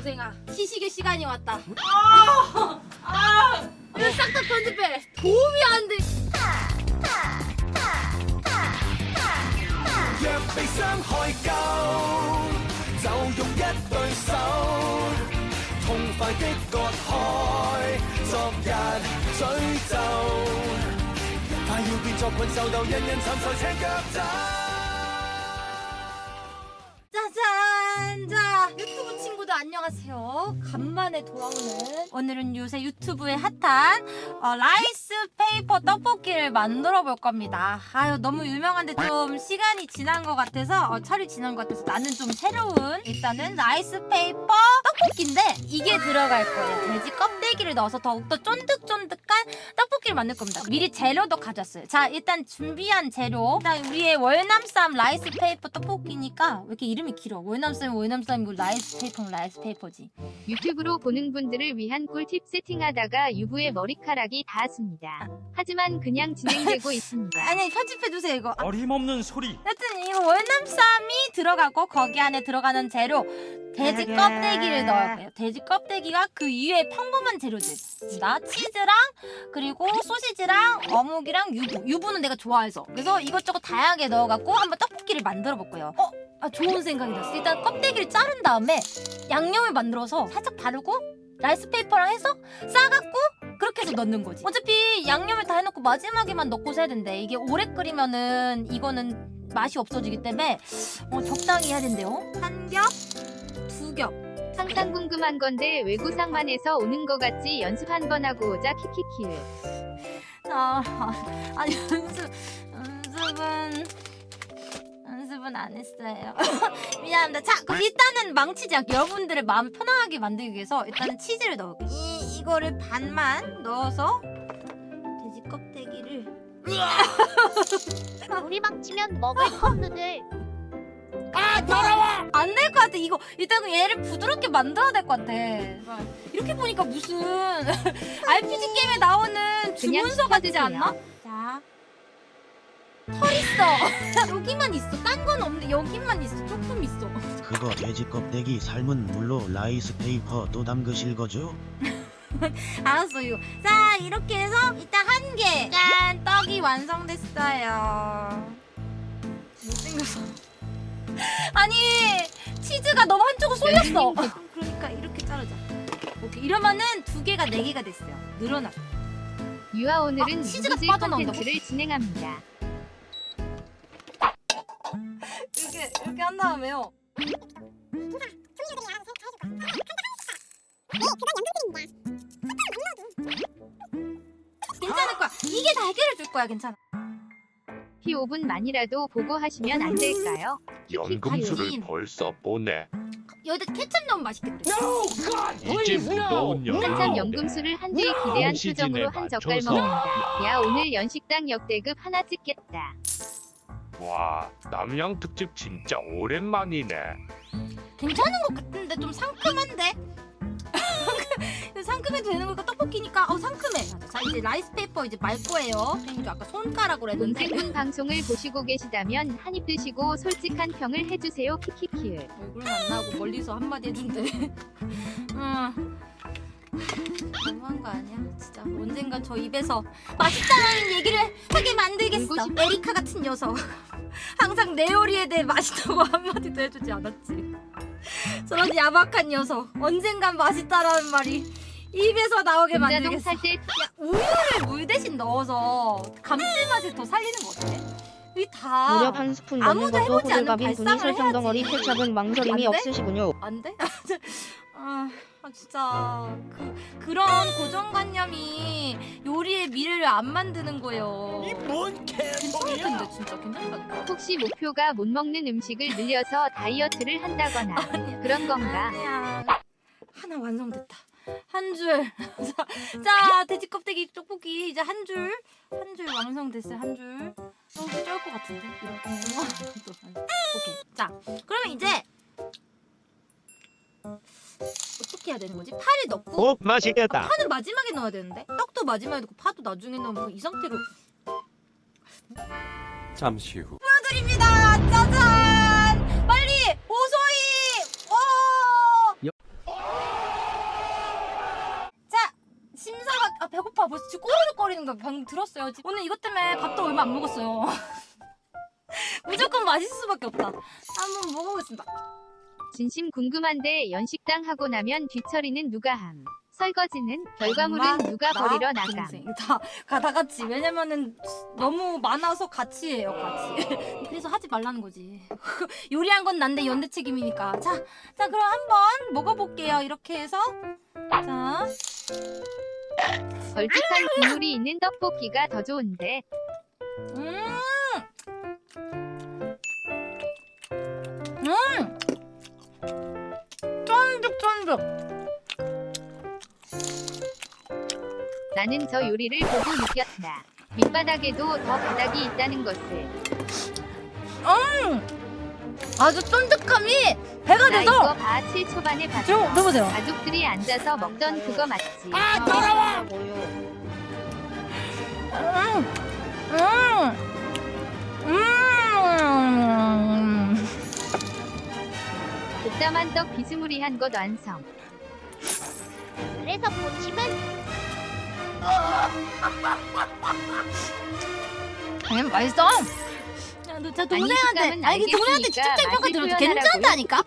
고생아. 시식의 시간이 왔다. 아! 아! 이거 싹 다 편집해. 도움이 안돼 안녕하세요. 간만에 돌아오는 오늘은 요새 유튜브에 핫한 어, 라이스 페이퍼 떡볶이를 만들어 볼 겁니다. 아유 너무 유명한데 좀 시간이 지난 것 같아서 어, 철이 지난 것 같아서 나는 좀 새로운 일단은 라이스 페이퍼 떡 볶이인데 이게 들어갈 거예요. 돼지 껍데기를 넣어서 더욱더 쫀득쫀득한 떡볶이를 만들 겁니다. 미리 재료도 가져왔어요. 자 일단 준비한 재료. 일단 우리의 월남쌈 라이스 페이퍼 떡볶이니까 왜 이렇게 이름이 길어? 월남쌈 월남쌈이고 라이스 페이퍼는 라이스 페이퍼지. 유튜브로 보는 분들을 위한 꿀팁 세팅하다가 유부의 머리카락이 닿았습니다. 하지만 그냥 진행되고 있습니다. 아니 편집해주세요 이거. 아, 어림없는 소리. 여튼 이거 월남쌈이 들어가고 거기 안에 들어가는 재료 돼지 껍데기를 넣을 거예요. 돼지 껍데기가 그 위에 평범한 재료들. 나 치즈랑 그리고 소시지랑 어묵이랑 유부. 유부는 내가 좋아해서. 그래서 이것저것 다양하게 넣어갖고 한번 떡볶이를 만들어 볼 거예요. 어? 아 좋은 생각이 났어. 일단 껍데기를 자른 다음에 양념을 만들어서 살짝 바르고 라이스 페이퍼랑 해서 싸갖고 그렇게 해서 넣는 거지. 어차피 양념을 다 해놓고 마지막에만 넣고서 해야 된대. 이게 오래 끓이면은 이거는 맛이 없어지기 때문에 어, 적당히 해야 된대요. 한 겹, 두 겹. 항상 궁금한 건데 외구상만 해서 오는 거 같지 연습 한 번 하고 오자 키키키. 아, 아니 연습, 연습은 연습은 안 했어요. 미안합니다. 자, 그럼 일단은 망치지 않게 여러분들의 마음을 편안하게 만들기 위해서 일단은 치즈를 넣을게요. 이 이거를 반만 넣어서 돼지 껍데기를 우리 망치면 먹을 컵누들 안 될 것 같아. 이거 일단 얘를 부드럽게 만들어야 될 것 같아. 이렇게 보니까 무슨 RPG 게임에 나오는 주문서 같지. 않나? 자, 털 있어. 여기만 있어. 딴 건 없는데 여기만 있어. 조금 있어. 그거 돼지 껍데기 삶은 물로 라이스 페이퍼 또 담그실 거죠? 알았어 이거. 자, 이렇게 해서 일단 한 개. 짠, 떡이 완성됐어요. 못생겼어. 아니, 치즈가 너무 한쪽으로 쏠렸어. 그러니까 이렇게 자르자. 오케이. 이러면은 두 개가 네 개가 됐어요. 늘어나. 유아 오늘은 아, 치즈가 빠져나온다고? 콘텐츠를 진행합니다. 이렇게 이렇게 한 다음에요. 괜찮을 거야. 이게 다 해결해 줄 거야. 괜찮아. 피 5분만이라도 보고 하시면 안 될까요? 연금술을 하긴. 벌써 보내. 여기다 케첩 넣으면 맛있겠다. 이제 무더운 여름. 한참 연금술을 한 뒤에 기대한 시즌에 표정으로 한 젓갈 맞춰서. 먹는다. 야 오늘 연식당 역대급 하나 찍겠다. 와, 남양 특집 진짜 오랜만이네. 괜찮은 것 같은데 좀 상큼한데? 이제 라이스 페이퍼 이제 말 거예요. 선생님 아까 손가락으로 했는데 논생군 방송을 보시고 계시다면 한입 드시고 솔직한 평을 해주세요 키키키. 얼굴은 안 나오고 멀리서 한마디 해준대. 음. 너무한 거 아니야? 진짜 언젠간 저 입에서 맛있다라는 얘기를 하게 만들겠어. 울고 싶- 에리카 같은 녀석. 항상 내 요리에 대해 맛있다고 한마디도 해주지 않았지. 저런 야박한 녀석. 언젠간 맛있다라는 말이 입에서 나오게 만들겠어. 야 우유를 물 대신 넣어서 감칠맛을 더 살리는 거 어때? 다 무려 한 스푼 넣는 아무도 것도 해보지 않은 호들갑인 분이 발상을 설정 덩어리 해야지. 케첩은 망설임이 안 돼? 없으시군요. 안 돼? 아, 아 진짜 그 그런 고정관념이 요리의 미래를 안 만드는 거예요. 뭔 괜찮을 개소리야? 텐데 진짜 괜찮다니까. 혹시 목표가 못 먹는 음식을 늘려서 다이어트를 한다거나 아니야. 그런 건가? 아니야. 하나 완성됐다. 한 줄. 자, 자, 돼지 껍데기 떡볶이 이제 한 줄. 한 줄 완성됐어요. 한 줄. 너무 쩔것 같은데. 이렇게. 오케이. 자, 그러면 이제 어떻게 해야 되는 거지? 파를 넣고 오 맛있겠다. 파는 마지막에 넣어야 되는데 떡도 마지막에 넣고 파도 나중에 넣으면 이 상태로 잠시 후. 보여드립니다 짜잔 빨리 오소이 오 배고파. 벌써 지금 꼬르륵거리는 거 방금 들었어요. 지금. 오늘 이것 때문에 밥도 얼마 안 먹었어요. 무조건 맛있을 수밖에 없다. 한번 먹어보겠습니다. 진심 궁금한데 연식당 하고 나면 뒤처리는 누가 함? 설거지는 결과물은 엄마, 누가 나, 버리러 나감? 동생. 다, 가- 다 같이. 왜냐면은 너무 많아서 같이 해요 같이. 그래서 하지 말라는 거지. 요리한 건 난데 연대 책임이니까. 자, 자 그럼 한번 먹어볼게요. 이렇게 해서. 자 걸쭉한 국물이 있는 떡볶이가 더 좋은데 음! 음! 쫀득쫀득 나는 저 요리를 보고 느꼈다. 밑바닥에도 더 바닥이 있다는 것을. 음! 아주 쫀득함이 배가 나 돼서 이거 봐 7초반에 봤어. 저 넣어보세요 가족들이 앉아서 먹던 그거 맞지? 아 더러워 음! 음! 음! 그따만 떡 비스무리한 것 완성. 그래서 보치면 음 맛있어 야, 너 저 동생한테 식감은 아니 그 동생한테 직접 평가 들어도. 괜찮다니까.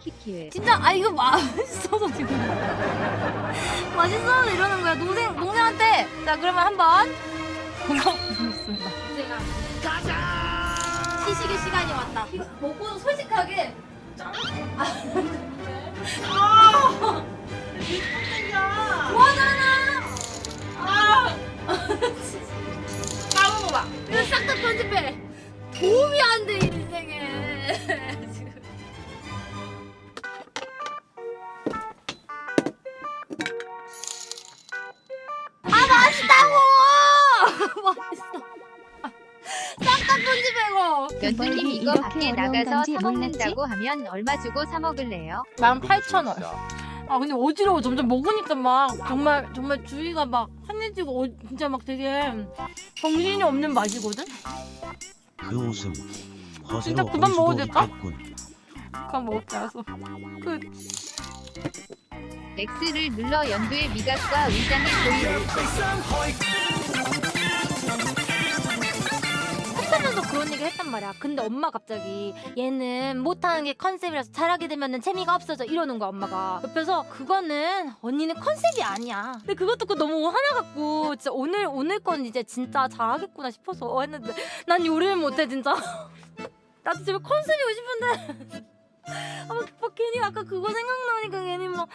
진짜 아 이거 맛있어서 지금. 맛있어서 이러는 거야. 동생 동생한테. 자 그러면 한번. 제가 가자! 시식의 시간이 왔다. 이거 먹고 솔직하게. 아! 좋아하잖아 맛있어. 싹다 편집해 이거 연두님 이거 밖에 나가서 사 먹는다고 하면 얼마 주고 사 먹을래요? 18,000원. 아 근데 어지러워. 점점 먹으니까 막 정말 정말 주위가 막 환해지고 어, 진짜 막 되게 정신이 없는 맛이거든? 그 웃음 허세로 진짜 그만 먹어도 될까? 있겠군. 그만 먹을게 알았어. 그 X를 눌러 연두의 미각과 의장의 고의를 했으면서 그런 얘기 했단 말이야. 근데 엄마 갑자기 얘는 못하는 게 컨셉이라서 잘하게 되면 재미가 없어져 이러는 거야 엄마가. 옆에서 그거는 언니는 컨셉이 아니야. 근데 그것 듣고 너무 화나갖고 진짜 오늘 오늘 건 이제 진짜 잘하겠구나 싶어서 했는데 난 요리를 못해 진짜. 나도 지금 컨셉이고 싶은데. 아, 막, 막 괜히 아까 그거 생각나니까 괜히 막.